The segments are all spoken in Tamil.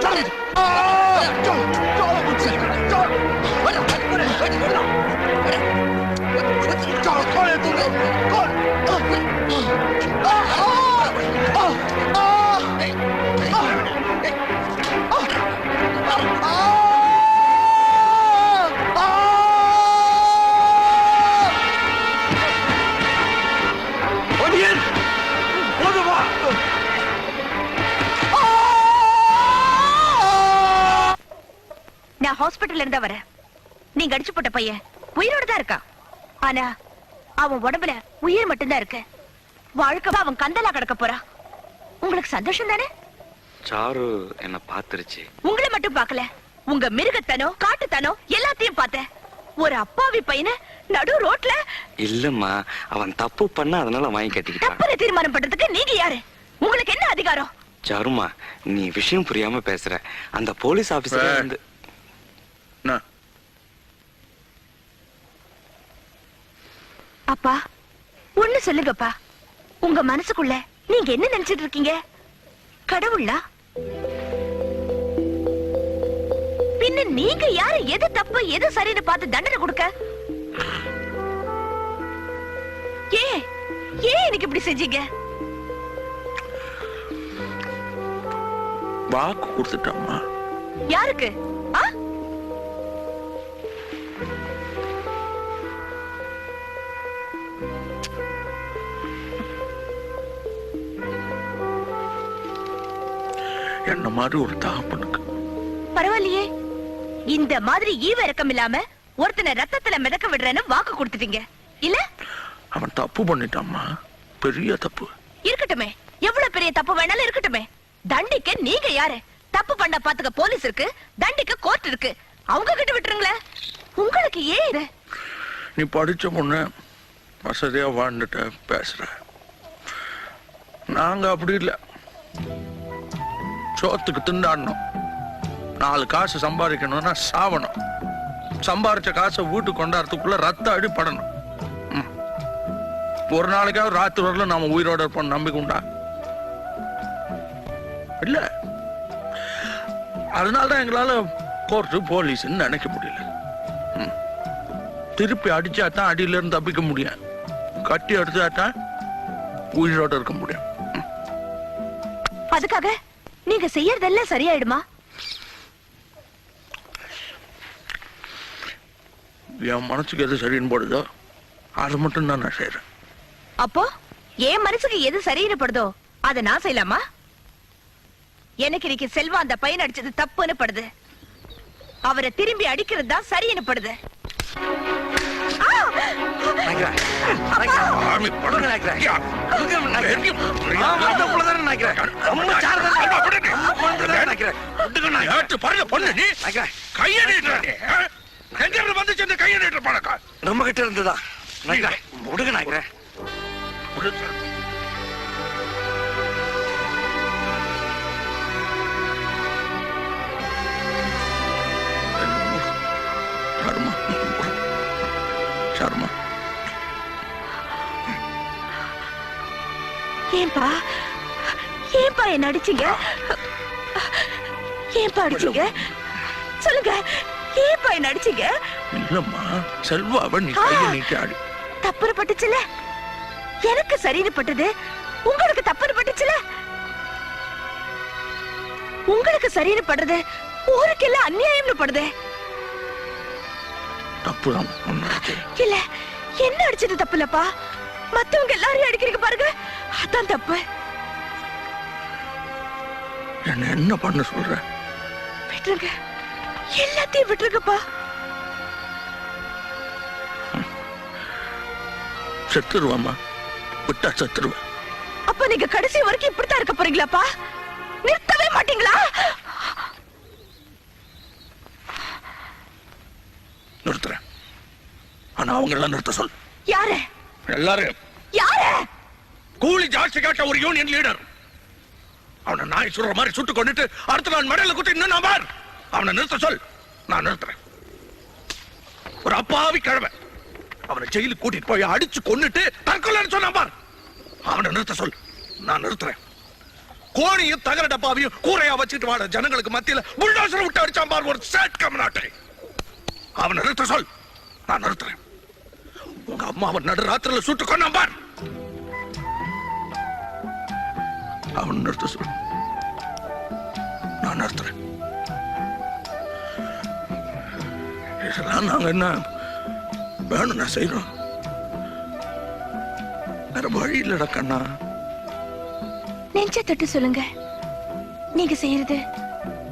抓进去！啊！抓！抓了不进！抓！快点！快点！快点！快点！抓了，快点动手！快！நான் ஹாஸ்பிடல்ல இருந்தா வரேன். நீங்க அடிச்சு போட்ட பையன் உயிரோட தான் இருக்கான். ஆனா அவன் உடம்புல உயிர் மட்டும்தான் இருக்கு. வாழ்க்கை அவன் கந்தலா கிடக்க போறான் உங்களுக்கு சந்தோஷம் தானே? சாரு என்ன பாத்துருச்சு உங்களை மட்டும் பார்க்கல. உங்க மிருகத்தனோ காட்டுத்தனோ எல்லாத்தையும் பார்த்தேன். ஒரு அப்பாவி பையனை நடு ரோட்ல இல்லம்மா அவன் தப்பு பண்ண அதனால வாங்கி கட்டிக்கிட்டான். தப்புன்னு தீர்மானம் பண்றதுக்கு நீங்க யாரு? உங்களுக்கு என்ன அதிகாரம்? சாருமா நீ விஷயம் புரியாம பேசுற. அந்த போலீஸ் ஆபீசர். வந்து அப்பா ஒண்ணு சொல்லுங்கப்பா. உங்க மனசுக்குள்ள நீங்க என்ன நினைச்சிட்டு இருக்கீங்க? கடவுளா? பின்ன நீங்க யாரு? எது தப்பு? எது சரின்னு பார்த்து தண்டனை கொடுக்க? ஏன்? ஏன் எனக்கு இப்படி செஞ்சீங்க? வாக்கு கொடுத்துட்டம்மா. யாருக்கு? ஆ? என்ன மாதிரி ஒரு தகப்பனுக்கு பரவாயில்லையே. இந்த மாதிரி ஈவ இறக்கம் இல்லாம ஒருத்தனை ரத்தத்துல மிதக்க விடுறேன்னு வாக்கு கொடுத்துட்டீங்க. இல்ல? அவன் தப்பு பண்ணிட்டாம்மா பெரிய தப்பு. இருக்கட்டுமே. எவ்வளவு பெரிய தப்பு வேணாலும் இருக்கட்டுமே. தண்டிக்க நீங்க யாரு? தப்பு பண்ண பாத்துக்க போலீஸ் இருக்கு. தண்டிக்க கோர்ட் இருக்கு. அவங்க கிட்ட விட்டுருங்களேன். உங்களுக்கு ஏன் இது? நீ படிச்ச பொண்ணு வசதியா வாழ்ந்துட்ட பேசுற. நாங்க அப்படி இல்லை. சோத்துக்கு திண்டாடணும். நாலு காசு சம்பாதிக்கணும்னா சாவணும். சம்பாரிச்ச காசை வீட்டுக்கு கொண்டாடுறதுக்குள்ள ரத்த அடி ஒரு நாளைக்காவது ராத்திரி வரல நாம உயிரோட இருப்போம் நம்பிக்கை உண்டா? இல்ல. அதனாலதான் எங்களால கோர்ட்டு போலீஸ்ன்னு நினைக்க முடியல. திருப்பி அடிச்சா தான் அடியில இருந்து தப்பிக்க முடியும். கட்டி அடிச்சா தான் உயிரோட இருக்க முடியும். நீங்க செய்யறதெல்லாம் சரியாயிடுமா என் மனசுக்கு எது சரின்னு போடுதோ அது மட்டும் தான் நான் செய்யறேன் அப்போ என் மனசுக்கு எது சரின்னு படுதோ அதை நான் செய்யலாமா எனக்கு இன்னைக்கு செல்வா அந்த பையன் அடிச்சது தப்புன்னு படுது அவரை திரும்பி அடிக்கிறது தான் சரின்னு படுது ஆ! ஏட்டு பாருங்க பொண்ணு. நீ. கையை நீட்டுற நீ? எங்க இருந்து வந்துச்சு இந்த கையை நீட்டுற பழக்கம் நம்ம கிட்ட இருந்துதான். நினைக்கிறேன். சர்மா சர்மா ஏன்பா? ஏன்பா என்ன அடிச்சீங்க? ஏன்பா அடிச்சீங்க? சொல்லுங்க ஏன்பா என்ன அடிச்சீங்க? இல்லம்மா செல்வாவை நீ கையை நீட்டி ஆடி. தப்புன்னு பட்டுச்சுல? எனக்கு சரின்னு பட்டது. உங்களுக்கு தப்புன்னு பட்டுச்சுல? உங்களுக்கு சரின்னு படுறது ஊருக்கெல்லாம் அநியாயம்னு படுதே. தப்புதான் இல்ல என்ன அடிச்சது தப்பு இல்லப்பா மத்தவங்க எல்லாரையும் அடிக்கிறீங்க பாருங்க அதான் தப்பு. என்ன என்ன பண்ண சொல்ற? விட்டுருங்க எல்லாத்தையும் விட்டுருங்கப்பா. செத்துருவாம்மா. விட்டா செத்துருவேன் அப்ப நீங்க கடைசி வரைக்கும் இப்படித்தான் இருக்க போறீங்களாப்பா? நிறுத்தவே மாட்டீங்களா? நிறுத்துறேன். ஆனா அவங்க எல்லாம் நிறுத்த சொல் யாரு? எல்லாரும் யாரு? கூலி ஜாஸ்தி கேட்ட ஒரு யூனியன் லீடர் அவனை நாய் சுடுற மாதிரி சுட்டு கொண்டுட்டு அடுத்த நாள் மடையில குத்தி இன்னும் நான் பார். அவனை நிறுத்த சொல். நான் நிறுத்துறேன். ஒரு அப்பாவி கிழமை அவனை ஜெயிலுக்கு கூட்டிட்டு போய் அடிச்சு கொன்னுட்டு தற்கொலை சொன்னான் பார். அவனை நிறுத்த சொல். நான் நிறுத்துறேன். கோணியும் தகர டப்பாவையும் கூரையா வச்சுட்டு வாட ஜனங்களுக்கு மத்தியில புல்டோசர் விட்டு அடிச்சான் பார் ஒரு சேட் கம்நாட்டை. அவனை நிறுத்த சொல். நான் நிறுத்துறேன். உங்க அம்மாவை நடு ராத்திரில சுட்டு கொண்டான் பார். அவன் நிறுத்த சொல். நான் நிறுத்துறேன். இதெல்லாம் நாங்க என்ன வேணும்னா செய்யறோம் வேற வழி இல்லடா கண்ணா. நெஞ்ச தொட்டு சொல்லுங்க. நீங்க செய்யறது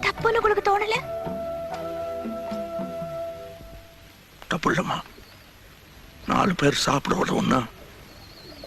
தப்புன்னு உங்களுக்கு தோணல? தப்பு இல்லம்மா. நாலு பேர் சாப்பிடுவது ஒண்ணு.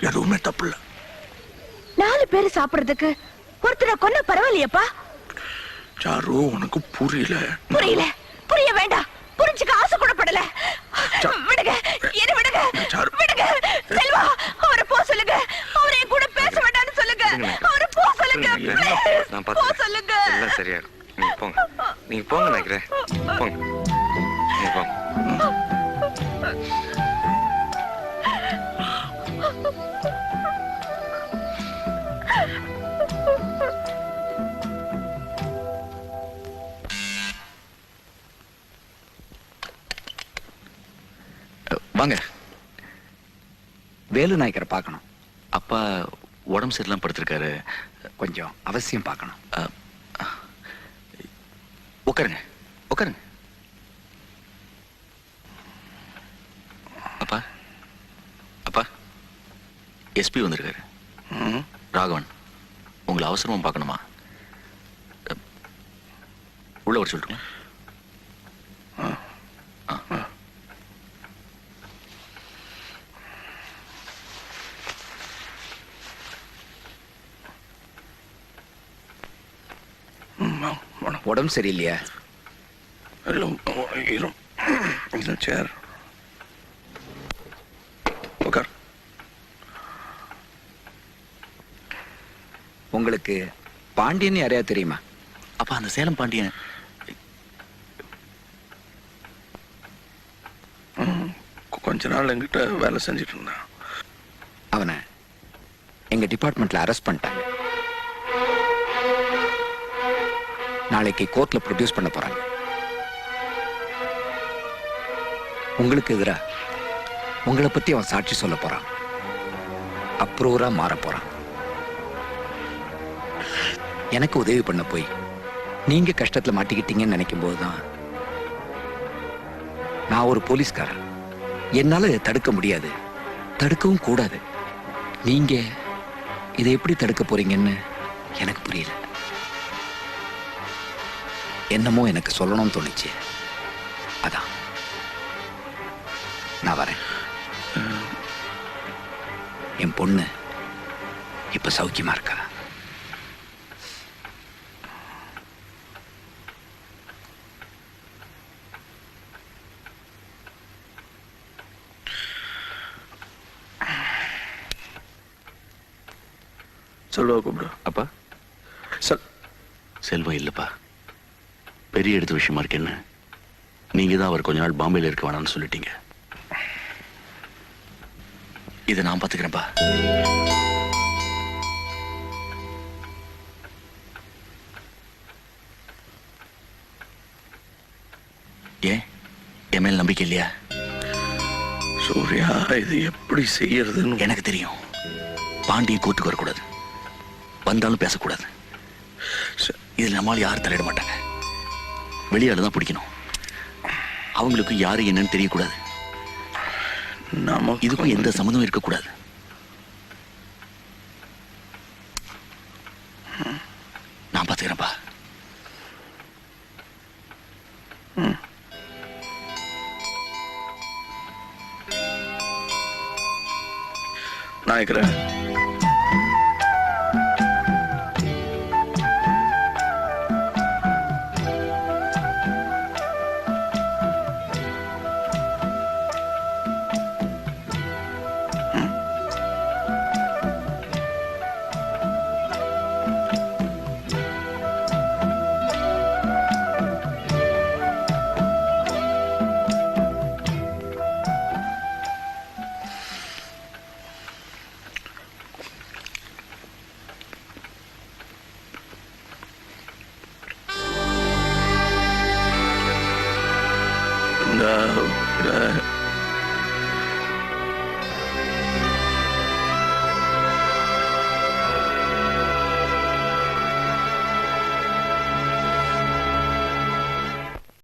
எதுவுமே தப்பு இல்ல. நாலு பேர் சாப்பிடுறதுக்கு? ஒருத்தரை கொன்ன பரவாயில்லையப்பா. சாரு உனக்கு புரியல. புரியல. புரிய வேண்டாம். புரிஞ்சுக்க ஆசை கூட படல சா- விடுங்க. என்ன விடுங்க. சாரு. விடுங்க. செல்வா அவரை போ சொல்லுங்க. அவரை என் கூட பேச வேண்டாம்னு சொல்லுங்க. அவரை போ சொல்லுங்க. போ சொல்லுங்க. எல்லாம் சரியாயிடும். நீங்க போங்க. நீங்க போங்க நினைக்கிறேன். வாங்க. வேலு நாயக்கரை பார்க்கணும். அப்பா உடம்பு சரியில்லாம படுத்திருக்காரு. கொஞ்சம் அவசியம் பார்க்கணும். உட்காருங்க. உட்காருங்க. அப்பா. அப்பா. எஸ்பி வந்திருக்காரு. ராகவன் உங்களை அவசரமா பார்க்கணுமா? உள்ள வர சொல்லட்டுமா உடம்பு சரியில்லையா? இல்ல, சேர் உட்கார் உங்களுக்கு பாண்டியன் யாரையா தெரியுமா? அப்பா அந்த சேலம் பாண்டியன். ம், கொஞ்ச நாள் என்கிட்ட வேலை செஞ்சுட்டு இருந்தான். அவனை எங்க டிபார்ட்மெண்ட்ல அரெஸ்ட் பண்ணிட்டாங்க. நாளைக்கு கோர்ட்ல ப்ரொடியூஸ் பண்ண போறாங்க. உங்களுக்கு எதிரா உங்களை பத்தி அவன் சாட்சி சொல்ல போறான். அப்ரூவரா மாற போறான். எனக்கு உதவி பண்ண போய் நீங்க கஷ்டத்துல மாட்டிக்கிட்டீங்கன்னு நினைக்கும் போதுதான் நான் ஒரு போலீஸ்காரன். என்னால இதை தடுக்க முடியாது. தடுக்கவும் கூடாது. நீங்க இதை எப்படி தடுக்க போறீங்கன்னு எனக்கு புரியல. என்னமோ எனக்கு சொல்லணும்னு தோணுச்சு. அதான். நான் வரேன். என் பொண்ணு இப்ப சௌக்கியமா இருக்கா? சொல்லுவா கூப்பிடு. அப்பா. சொல் செல்வம் இல்லப்பா. பெரிய எடுத்த விஷயமா இருக்கு என்ன? நீங்க தான் அவர் கொஞ்ச நாள் பாம்பேல இருக்க வேணாம்னு சொல்லிட்டீங்க. இதை நான் பாத்துக்கிறேன்ப்பா. ஏன்? என் மேல் நம்பிக்கை இல்லையா? சூர்யா இது எப்படி செய்யறதுன்னு எனக்கு தெரியும். பாண்டியன் கூத்துக்கு வரக்கூடாது. வந்தாலும் பேசக்கூடாது. இதில் நம்மால் யாரும் தலையிட மாட்டாங்க. வெளியால தான் பிடிக்கணும். அவங்களுக்கு யாரு என்னன்னு தெரியக்கூடாது. நமக்கு இதுக்கும் எந்த சம்மந்தமும் இருக்கக்கூடாது. நான் பார்த்துக்கிறேன்ப்பா. நாயக்கரே